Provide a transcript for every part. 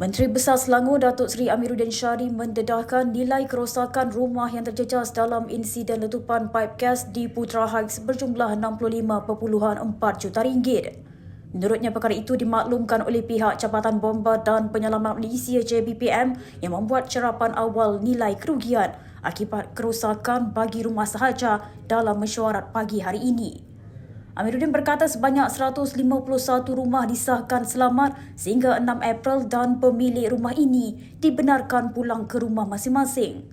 Menteri Besar Selangor Datuk Seri Amiruddin Syari mendedahkan nilai kerosakan rumah yang terjejas dalam insiden letupan pipe gas di Putra Heights berjumlah 65.4 juta ringgit. Menurutnya perkara itu dimaklumkan oleh pihak Jabatan Bomba dan Penyelamat Malaysia JBPM yang membuat cerapan awal nilai kerugian akibat kerosakan bagi rumah sahaja dalam mesyuarat pagi hari ini. Amiruddin berkata sebanyak 151 rumah disahkan selamat sehingga 6 April dan pemilik rumah ini dibenarkan pulang ke rumah masing-masing.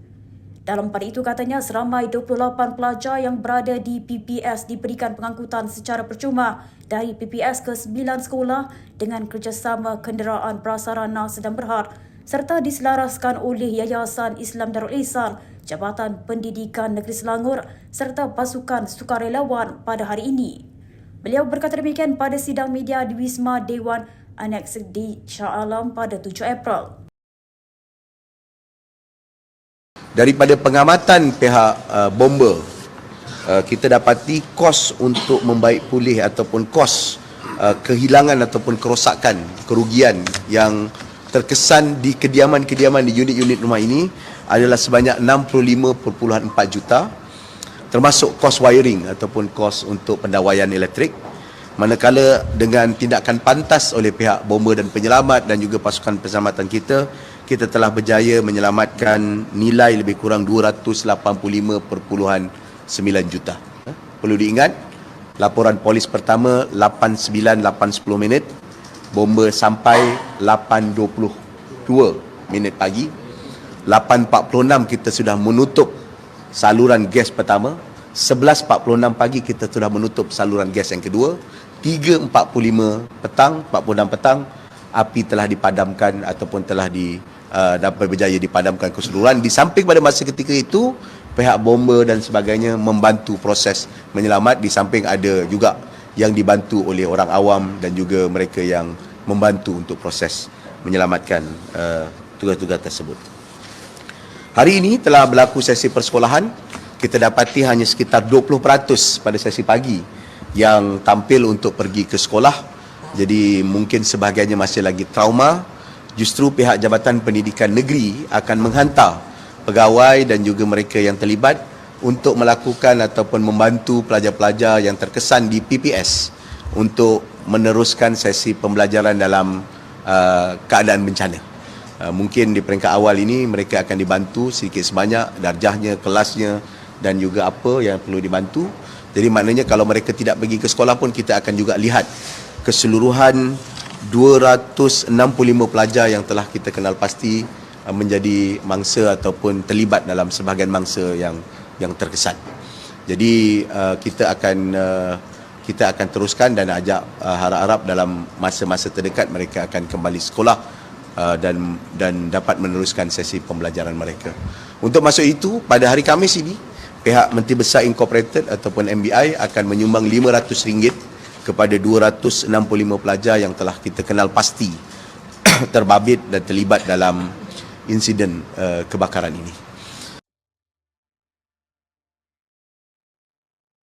Dalam pada itu katanya seramai 28 pelajar yang berada di PPS diberikan pengangkutan secara percuma dari PPS ke 9 sekolah dengan kerjasama kenderaan prasarana sedang berhad serta diselaraskan oleh Yayasan Islam Darul Ihsan, Jabatan Pendidikan Negeri Selangor serta pasukan sukarelawan pada hari ini. Beliau berkata demikian pada sidang media di Wisma Dewan Annex di Shah Alam pada 7 April. Daripada pengamatan pihak uh, bomber, uh, kita dapati kos untuk membaik pulih ataupun kos uh, kehilangan ataupun kerosakan, kerugian yang terkesan di kediaman-kediaman di unit-unit rumah ini adalah sebanyak 65.4 juta termasuk kos wiring ataupun kos untuk pendawaian elektrik manakala dengan tindakan pantas oleh pihak bomber dan penyelamat dan juga pasukan penyelamatan kita kita telah berjaya menyelamatkan nilai lebih kurang 285.9 juta. Perlu diingat laporan polis pertama 8.9-8.10 minit bomber sampai 8.22 minit pagi. 8.46 kita sudah menutup saluran gas pertama. 11.46 pagi kita sudah menutup saluran gas yang kedua. 3.45 petang 46 petang api telah dipadamkan ataupun telah di uh, dapat berjaya dipadamkan keseluruhan. Di samping pada masa ketika itu pihak bomber dan sebagainya membantu proses menyelamat. Di samping ada juga yang dibantu oleh orang awam dan juga mereka yang membantu untuk proses menyelamatkan uh, tugas-tugas tersebut. Hari ini telah berlaku sesi persekolahan. Kita dapati hanya sekitar 20% pada sesi pagi yang tampil untuk pergi ke sekolah. Jadi mungkin sebahagiannya masih lagi trauma. Justru pihak Jabatan Pendidikan Negeri akan menghantar pegawai dan juga mereka yang terlibat untuk melakukan ataupun membantu pelajar-pelajar yang terkesan di PPS untuk meneruskan sesi pembelajaran dalam uh, keadaan bencana. Uh, mungkin di peringkat awal ini mereka akan dibantu sedikit sebanyak darjahnya, kelasnya dan juga apa yang perlu dibantu. Jadi maknanya kalau mereka tidak pergi ke sekolah pun kita akan juga lihat keseluruhan 265 pelajar yang telah kita kenal pasti uh, menjadi mangsa ataupun terlibat dalam sebahagian mangsa yang yang terkesan. Jadi uh, kita akan kita akan teruskan dan ajak harap-harap dalam masa-masa terdekat mereka akan kembali sekolah Uh, dan dan dapat meneruskan sesi pembelajaran mereka. Untuk masuk itu pada hari Khamis ini pihak Menteri Besar Incorporated ataupun MBI akan menyumbang RM500 kepada 265 pelajar yang telah kita kenal pasti terbabit dan terlibat dalam insiden uh, kebakaran ini.